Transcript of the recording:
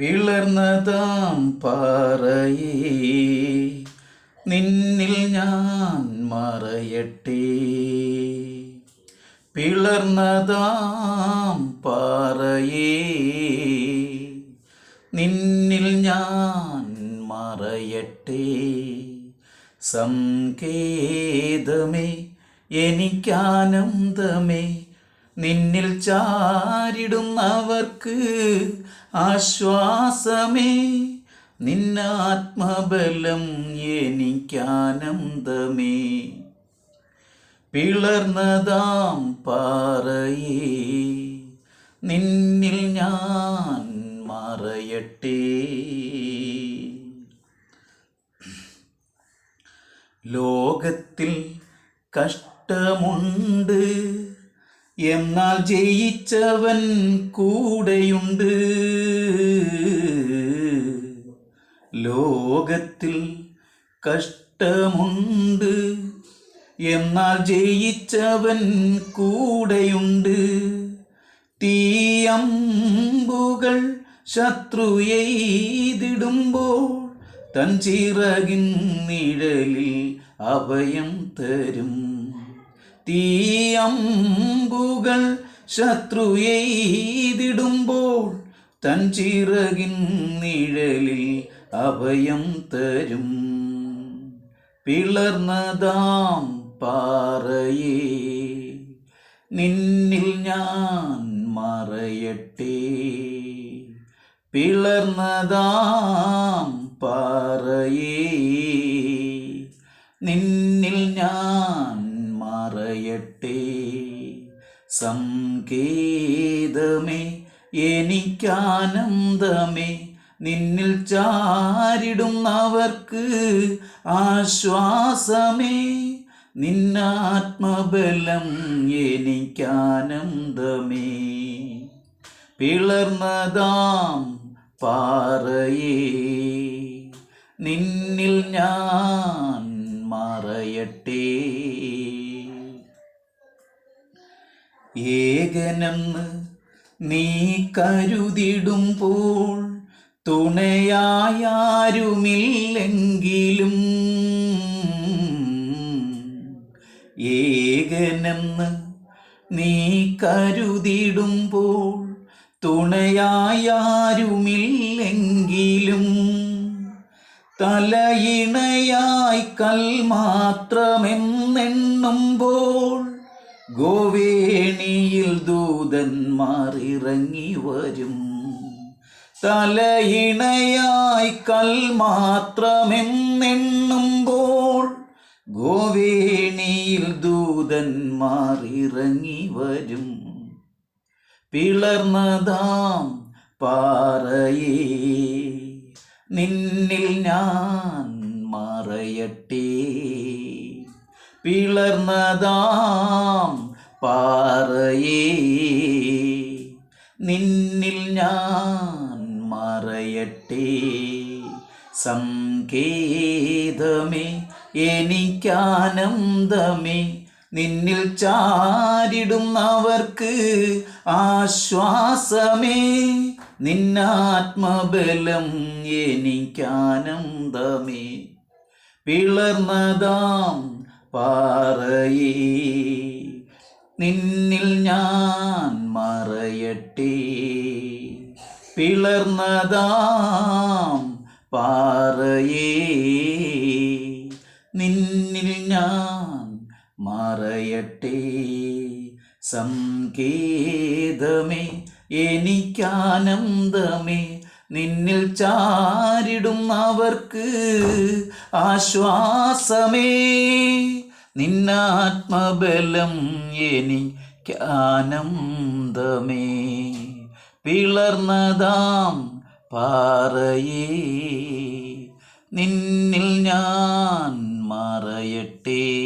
പിളർന്നതാം പാറയേ. നിന്നിൽ ഞാൻ മറയട്ടെ. പിളർന്നതാം പാറയേ. നിന്നിൽ ഞാൻ മറയട്ടെ. സംകേതമേ എനിക്കാനന്ദമേ നിന്നിൽ ചാരിടുന്നവർക്ക് ആശ്വാസമേ. നിന്നാത്മബലം എനിക്കാനന്ദമേ. പിളർന്നതാം പാറയേ. നിന്നിൽ ഞാൻ മറയട്ടെ. ലോകത്തിൽ കഷ്ടമുണ്ട്. എന്നാൽ ജയിച്ചവൻ കൂടെയുണ്ട്. ലോകത്തിൽ കഷ്ടമുണ്ട്. എന്നാൽ ജയിച്ചവൻ കൂടെയുണ്ട്. തീയമ്പുകൾ ശത്രു എയ്തിടുമ്പോൾ തൻ ചിറകിൻ നിഴലിൽ അഭയം തരും. തീയമ്പുകൾ ശത്രു എയ്തിടുമ്പോൾ തൻ ചിറകിൻ നിഴലിൽ അഭയം തരും. പിളർന്നതാം പാറയേ നിന്നിൽ ഞാൻ മറയട്ടെ. പിളർന്നതാം പാറയേ നിന്നിൽ ഞാൻ മറയട്ടെ സംകേതമേ എനിക്കാനന്ദമേ നിന്നിൽ ചാരിടുന്നവർക്ക് ആശ്വാസമേ. നിന്നാത്മബലം എനിക്കാനന്ദമേ. പിളർന്നതാം പാറയേ. നിന്നിൽ ഞാൻ മറയട്ടെ. ഏകനെന്ന് നീ കരുതിടുമ്പോൾ തുണയായാരുമില്ലെങ്കിലും ഏകനെന്ന് നീ കരുതിടുമ്പോൾ തുണയായാരുമില്ലെങ്കിലും തലയിണയായി കൽ മാത്രമെന്നെണ്ണുമ്പോൾ ഗോവേണിയിൽ ദൂതന്മാർ ഇറങ്ങി വരും. തലയിണയായി കൽ മാത്രമെന്നെണ്ണുമ്പോൾ ഗോവേണിയിൽ ദൂതന്മാർ ഇറങ്ങി വരും. പിളർന്നതാം പാറയേ നിന്നിൽ ഞാൻ മറയട്ടെ. പിളർന്നതാം പാറയേ നിന്നിൽ ഞാൻ മറയട്ടെ. സംകേതമേ എനിക്കാനന്ദമേ നിന്നിൽ ചാരിടുന്നവർക്ക് ആശ്വാസമേ. നിന്നാത്മബലം എനിക്കാനന്ദമേ. പിളർന്നതാം പാറയേ. നിന്നിൽ ഞാൻ മറയട്ടെ. പിളർന്നതാം പാറയേ. നിന്നിൽ ഞാൻ മറയട്ടെ. സംഗീതമേ എനിക്കാനന്ദമേ നിന്നിൽ ചാരിടും അവർക്ക് ആശ്വാസമേ. നിന്നാത്മബലം എനി എനിക്കാനന്ദമേ പിളർന്നതാം പാറയേ. നിന്നിൽ ഞാൻ മറയട്ടെ.